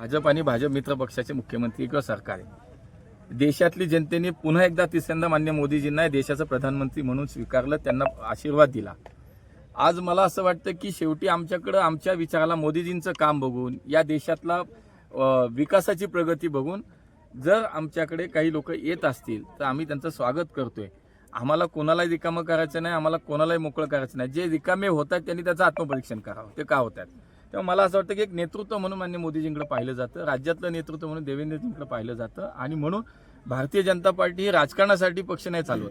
भाजप आणि भाजप मित्र पक्षाचे मुख्यमंत्री किंवा सरकार आहे. देशातली जनतेने पुन्हा एकदा तिसऱ्यांदा मान्य मोदीजींना देशाचं प्रधानमंत्री म्हणून स्वीकारलं त्यांना आशीर्वाद दिला. आज मला असं वाटतं की शेवटी आमच्याकडं आमच्या विचाराला मोदीजींचं काम बघून या देशातला विकासाची प्रगती बघून जर आमच्याकडे काही लोक येत असतील तर आम्ही त्यांचं स्वागत करतोय. आम्हाला कोणालाही रिकामं करायचं नाही आम्हाला कोणालाही मोकळं करायचं नाही. जे रिकामे होत आहेत त्यांनी त्याचं आत्मपरीक्षण करावं. ते का होत आहेत तेव्हा मला असं वाटतं की एक नेतृत्व म्हणून मान्य मोदीजींकडे पाहिलं जातं राज्यातलं नेतृत्व म्हणून देवेंद्रजींकडे पाहिलं जातं आणि म्हणून भारतीय जनता पार्टी ही राजकारणासाठी पक्ष नाही चालवत.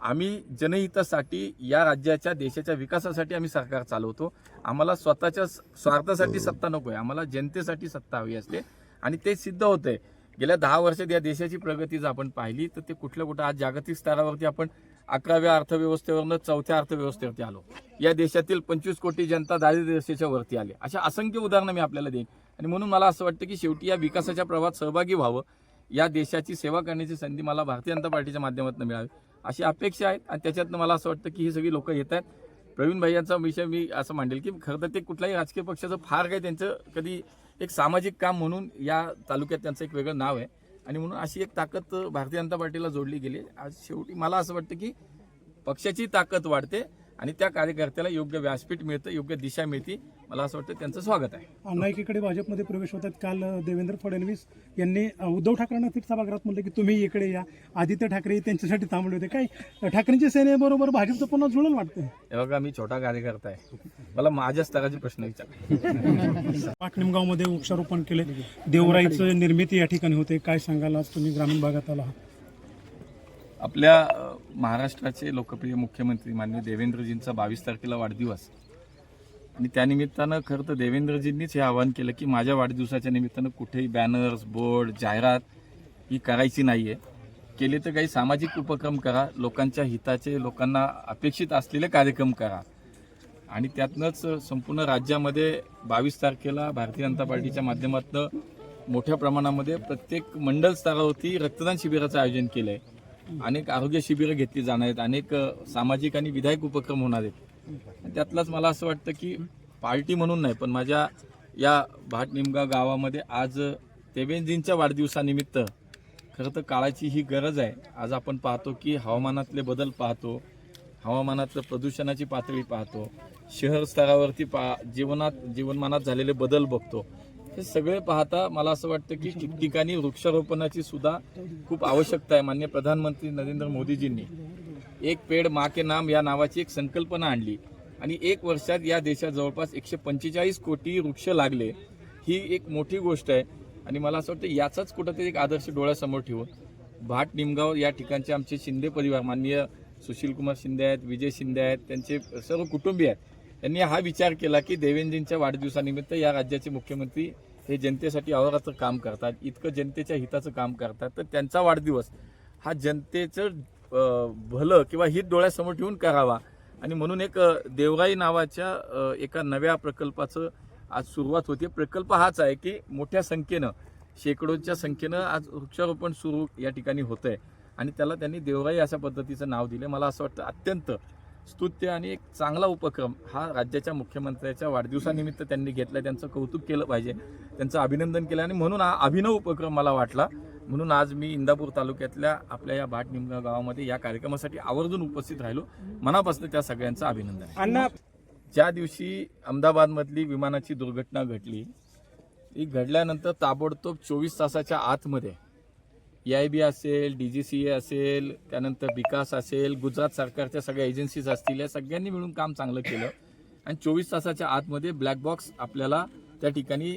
आम्ही जनहितासाठी या राज्याच्या देशाच्या विकासासाठी आम्ही सरकार चालवतो. आम्हाला स्वतःच्या स्वार्थासाठी सत्ता नको आहे आम्हाला जनतेसाठी सत्ता हवी असते आणि ते सिद्ध होतंय. गेल्या दहा वर्षात या देशाची प्रगती जर आपण पाहिली तर ते कुठल्या कुठं आज जागतिक स्तरावरती आपण अकराव्या अर्थव्यवस्थेवरनं चौथ्या अर्थव्यवस्थेवरती आलो. या देशातील पंचवीस कोटी जनता दारिद्र्यरेषेच्या वरती आली. अशा असंख्य उदाहरणं मी आपल्याला देईन. आणि म्हणून मला असं वाटतं की शेवटी या विकासाच्या प्रवाहात सहभागी व्हावं. या देशाची सेवा करण्याची संधी मला भारतीय जनता पार्टीच्या माध्यमातून मिळावी. अशी अपेक्षा आहेत आणि त्याच्यातनं मला असं वाटतं की ही सगळी लोक येत आहेत. प्रवीण भाई यांचा विषय मी असं मांडेल की खरं तर ते कुठल्याही राजकीय पक्षाचं फार काही त्यांचं कधी एक सामाजिक काम म्हणून या तालुक्यात त्यांचं एक वेगळं नाव आहे आणि म्हणून अशी एक ताकद भारतीय जनता पार्टीला जोडली गेली आहे. आज शेवटी मला असं वाटतं की पक्षाची ताकद वाढते आणि त्या कार्यकर्त्याला योग्य व्यासपीठ मिळतं योग्य दिशा मिळते. मला असं वाटतं त्यांचं स्वागत आहे. अण्णा एकीकडे भाजपमध्ये प्रवेश होतात. काल देवेंद्र फडणवीस यांनी उद्धव ठाकरेंना थेट सभागृहात म्हटलं की तुम्ही इकडे या. आदित्य ठाकरे त्यांच्यासाठी थांबले होते. काय ठाकरेंच्या सेनेबरोबर भाजपचं पुन्हा जुळून वाटतंय? हे बघा मी छोटा कार्यकर्ता आहे. मला माझ्या स्तराचे प्रश्न विचार. पाटनिमगावमध्ये वृक्षारोपण केले. देवराईचं निर्मिती या ठिकाणी होते. काय सांगाल आज तुम्ही? ग्रामीण भागात आला आहात. आपल्या महाराष्ट्राचे लोकप्रिय मुख्यमंत्री माननीय देवेंद्रजींचा बावीस तारखेला वाढदिवस. आणि त्यानिमित्तानं खरं तर देवेंद्रजींनीच हे आवाहन केलं की माझ्या वाढदिवसाच्या निमित्तानं कुठेही बॅनर्स बोर्ड जाहिरात ही करायची नाही आहे केले तर काही सामाजिक उपक्रम करा लोकांच्या हिताचे लोकांना अपेक्षित असलेले कार्यक्रम करा. आणि त्यातनंच संपूर्ण राज्यामध्ये बावीस तारखेला भारतीय जनता पार्टीच्या माध्यमातून मोठ्या प्रमाणामध्ये प्रत्येक मंडल स्तरावरती रक्तदान शिबिराचं आयोजन केलं आहे अनेक आरोग्य शिबिरं घेतली जाणार आहेत. अनेक सामाजिक आणि विधायक उपक्रम होणार आहेत. त्यातलाच मला असं वाटतं की पार्टी म्हणून नाही पण माझ्या या भाटनिमगा गावामध्ये आज देवेंद्रजींच्या वाढदिवसानिमित्त खरं तर काळाची ही गरज आहे. आज आपण पाहतो की हवामानातले बदल पाहतो हवामानातलं प्रदूषणाची पातळी पाहतो शहर स्तरावरती पा जीवनात जीवनमानात झालेले बदल बघतो. हे सगळे पाहता मला असं वाटतं की ठिकठिकाणी वृक्षारोपणाची सुद्धा खूप आवश्यकता आहे मान्य प्रधानमंत्री नरेंद्र मोदीजींनी. एक पेड मा के नाम या नावाची एक संकल्पना आणली आणि एक वर्षात या देशात जवळपास एकशे पंचेचाळीस कोटी वृक्ष लागले ही एक मोठी गोष्ट आहे. आणि मला असं वाटतं याचाच कुठंतरी एक आदर्श डोळ्यासमोर ठेवून भाट निमगाव या ठिकाणचे आमचे शिंदे परिवार माननीय सुशीलकुमार शिंदे आहेत विजय शिंदे आहेत त्यांचे सर्व कुटुंबीय आहेत. त्यांनी हा विचार केला की देवेंद्रजींच्या वाढदिवसानिमित्त या राज्याचे मुख्यमंत्री हे जनतेसाठी अहोरात्र काम करतात इतकं जनतेच्या हिताचं काम करतात तर त्यांचा वाढदिवस हा जनतेचं भलं किंवा हित डोळ्यासमोर ठेवून करावा. आणि म्हणून एक देवराई नावाच्या एका नव्या प्रकल्पाचं आज सुरुवात होते. प्रकल्प हाच आहे की मोठ्या संख्येनं शेकडोच्या संख्येनं आज वृक्षारोपण सुरू या ठिकाणी होतं आहे आणि त्याला त्यांनी देवराई अशा पद्धतीचं नाव दिलं मला असं वाटतं अत्यंत स्तुत्य आणि एक चांगला उपक्रम हा राज्याच्या मुख्यमंत्र्याच्या वाढदिवसानिमित्त त्यांनी घेतला. त्यांचं कौतुक केलं पाहिजे. त्यांचं अभिनंदन केलं आणि म्हणून हा अभिनव उपक्रम मला वाटला. म्हणून आज मी इंदापूर तालुक्यातल्या आपल्या या भाट निमगाव गावामध्ये या कार्यक्रमासाठी आवर्जून उपस्थित राहिलो. मनापासून त्या सगळ्यांचं अभिनंदन आहे. अण्णा ज्या दिवशी अहमदाबादमधली विमानाची दुर्घटना घडली ती घडल्यानंतर ताबडतोब चोवीस तासाच्या आतमध्ये ए आय बी असेल डी जी सी ए असेल त्यानंतर विकास असेल गुजरात सरकारच्या सगळ्या एजन्सीज असतील या सगळ्यांनी मिळून काम चांगलं केलं. आणि चोवीस तासाच्या आतमध्ये ब्लॅक बॉक्स आपल्याला त्या ठिकाणी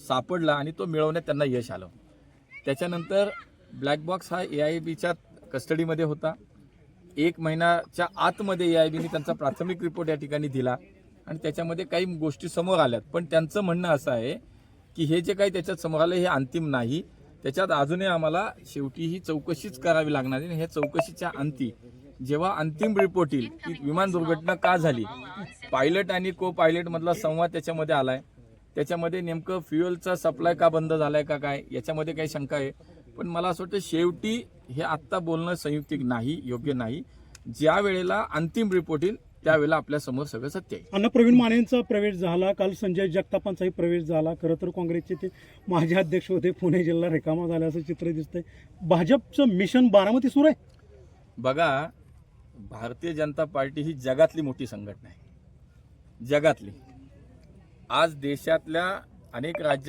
सापडला आणि तो मिळवण्यात त्यांना यश आलं. त्याच्यानंतर ब्लॅक बॉक्स हा ए आय बीच्या कस्टडीमध्ये होता. एक महिन्याच्या आतमध्ये ए आय बीने त्यांचा प्राथमिक रिपोर्ट या ठिकाणी दिला. आणि त्याच्यामध्ये काही गोष्टी समोर आल्यात. पण त्यांचं म्हणणं असं आहे की हे जे काही त्याच्यात समोर आलं हे अंतिम नाही. त्याच्यात अजूनही आम्हाला शेवटी ही चौकशीच करावी लागणार आहे. आणि ह्या चौकशीच्या अंती जेव्हा अंतिम रिपोर्ट येईल की विमान दुर्घटना का झाली? पायलट आणि को पायलट मधला संवाद त्याच्यामध्ये आलाय. त्याच्यामध्ये नेमकं फ्युएलचा सप्लाय का बंद झालाय का काय याच्यामध्ये काही शंका आहे. पण मला असं वाटतं शेवटी हे आत्ता बोलणं संयुक्तिक नाही योग्य नाही. ज्या वेळेला अंतिम रिपोर्ट येईल त्यावेळेला आपल्यासमोर सगळं सत्य आहे. अन्न प्रवीण मानेंचा प्रवेश झाला. काल संजय जगतापांचाही प्रवेश झाला. खरं तर काँग्रेसचे ते माजी अध्यक्ष होते. पुणे जिल्हा रिकामा झाल्याचं चित्र दिसतंय. भाजपचं मिशन बारामती सुरू आहे. बघा भारतीय जनता पार्टी ही जगातली मोठी संघटना आहे. जगातली. आज देशातल्या अनेक राज्य